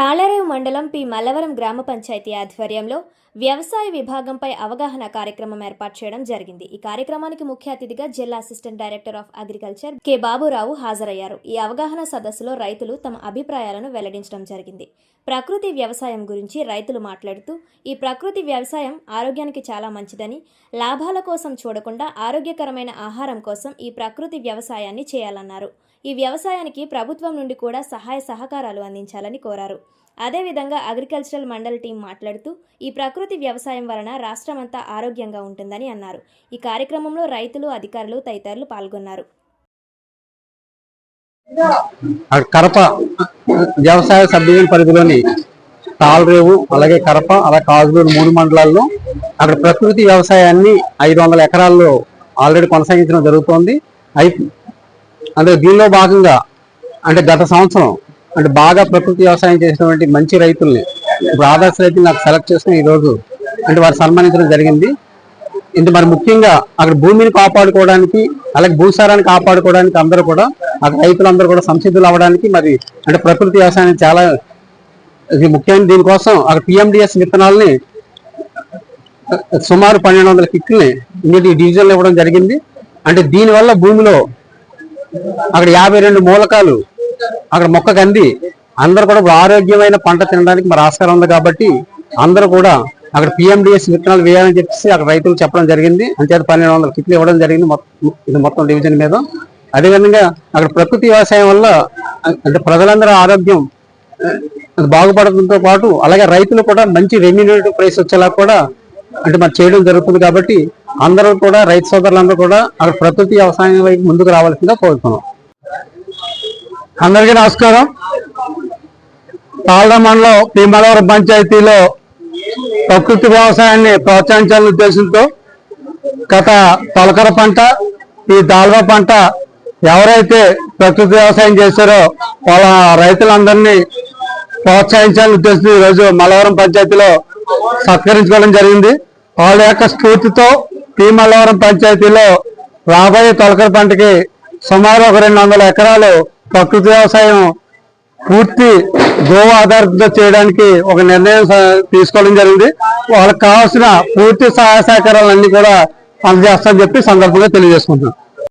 తాళరేవు మండలం పి మల్లవరం గ్రామ పంచాయతీ ఆధ్వర్యంలో వ్యవసాయ విభాగంపై అవగాహన కార్యక్రమం ఏర్పాటు చేయడం జరిగింది. ఈ కార్యక్రమానికి ముఖ్య అతిథిగా జిల్లా assistant director of agriculture K Baburao హాజరయ్యారు. ఈ అవగాహన సదస్సులో రైతులు తమ అభిప్రాయాలను వెల్లడించడం జరిగింది. ప్రకృతి వ్యవసాయం గురించి రైతులు మాట్లాడుతూ ఈ ప్రకృతి వ్యవసాయం ఆరోగ్యానికి చాలా మంచిదని లాభాల కోసం చూడకుండా ఆరోగ్యకరమైన ఆహారం కోసం ఈ ప్రకృతి వ్యవసాయాన్ని చేయాలన్నారు. ఈ వ్యవసాయానికి ప్రభుత్వం నుండి కూడా సహాయ సహకారాలు అందించాలని కోరారు. అదేవిధంగా అగ్రికల్చరల్ మండల్ టీం మాట్లాడుతూ ఈ ప్రకృతి ప్రకృతి వ్యవసాయం వలన రాష్ట్రమంతా ఆరోగ్యంగా ఉంటుందని అన్నారు. ఈ కార్యక్రమంలో రైతులు అధికారులు తదితరులు పాల్గొన్నారు. కడప కరప వ్యవసాయ సబ్డివిజన్ పరిధిలోని తాళరేవు అలాగే కరప అలాగే కాజులూరు మూడు మండలాల్లో అక్కడ ప్రకృతి వ్యవసాయాన్ని ఐదు వందల ఎకరాల్లో ఆల్రెడీ కొనసాగించడం జరుగుతోంది. అయి అంటే దీనిలో భాగంగా అంటే గత సంవత్సరం అంటే బాగా ప్రకృతి వ్యవసాయం చేసినటువంటి మంచి రైతుల్ని ఇప్పుడు ఆదర్శ రైతులు నాకు సెలెక్ట్ చేసుకుని ఈ రోజు అంటే వారు సన్మానించడం జరిగింది. ఇంత మరి ముఖ్యంగా అక్కడ భూమిని కాపాడుకోవడానికి అలాగే భూసారాన్ని కాపాడుకోవడానికి అందరూ కూడా అక్కడ రైతులందరూ కూడా సంసిద్ధులు అవ్వడానికి మరి అంటే ప్రకృతి వ్యవసాయం చాలా ఇది ముఖ్యమైన దీనికోసం అక్కడ పిఎండిఎస్ విత్తనాలని సుమారు పన్నెండు వందల కిట్లని ఇన్ని డివిజన్లు ఇవ్వడం జరిగింది. అంటే దీనివల్ల భూమిలో అక్కడ యాభై రెండు మూలకాలు అక్కడ మొక్కకు అంది అందరూ కూడా ఇప్పుడు ఆరోగ్యమైన పంట తినడానికి మరి ఆస్కారం ఉంది కాబట్టి అందరూ కూడా అక్కడ పిఎండిఎస్ విత్తనాలు వేయాలని చెప్పేసి అక్కడ రైతులు చెప్పడం జరిగింది. అంతేత పన్నెండు వందల కిట్లు ఇవ్వడం జరిగింది మొత్తం ఇది మొత్తం డివిజన్ మీద. అదేవిధంగా అక్కడ ప్రకృతి వ్యవసాయం వల్ల అంటే ప్రజలందరూ ఆరోగ్యం అది బాగుపడడంతో పాటు అలాగే రైతులు కూడా మంచి రెమ్యూనేటివ్ ప్రైస్ వచ్చేలా కూడా అంటే మరి చేయడం జరుగుతుంది కాబట్టి అందరూ కూడా రైతు సోదరులందరూ కూడా అక్కడ ప్రకృతి వ్యవసాయం వైపు ముందుకు రావాల్సిందిగా కోరుతున్నాం. అందరికీ నమస్కారం. తాళ్ళ మండలం భీమలవరం పంచాయతీలో ప్రకృతి వ్యవసాయాన్ని ప్రోత్సహించాలనే ఉద్దేశంతో గత తొలకర పంట ఈ దాల్వా పంట ఎవరైతే ప్రకృతి వ్యవసాయం చేశారో వాళ్ళ రైతులందరినీ ప్రోత్సహించాలని ఉద్దేశంతో ఈరోజు మలవరం పంచాయతీలో సత్కరించుకోవడం జరిగింది. వాళ్ళ యొక్క స్ఫూర్తితో ఈ మల్లవరం పంచాయతీలో రాబోయే తొలకర పంటకి సుమారు ఒక రెండు వందల ఎకరాలు ప్రకృతి వ్యవసాయం పూర్తి గోవా ఆధారితంతో చేయడానికి ఒక నిర్ణయం తీసుకోవడం జరిగింది. వాళ్ళకి కావాల్సిన పూర్తి సహాయ సహకారాలన్నీ కూడా అందజేస్తామని చెప్పి సందర్భంగా తెలియజేసుకుంటున్నాం.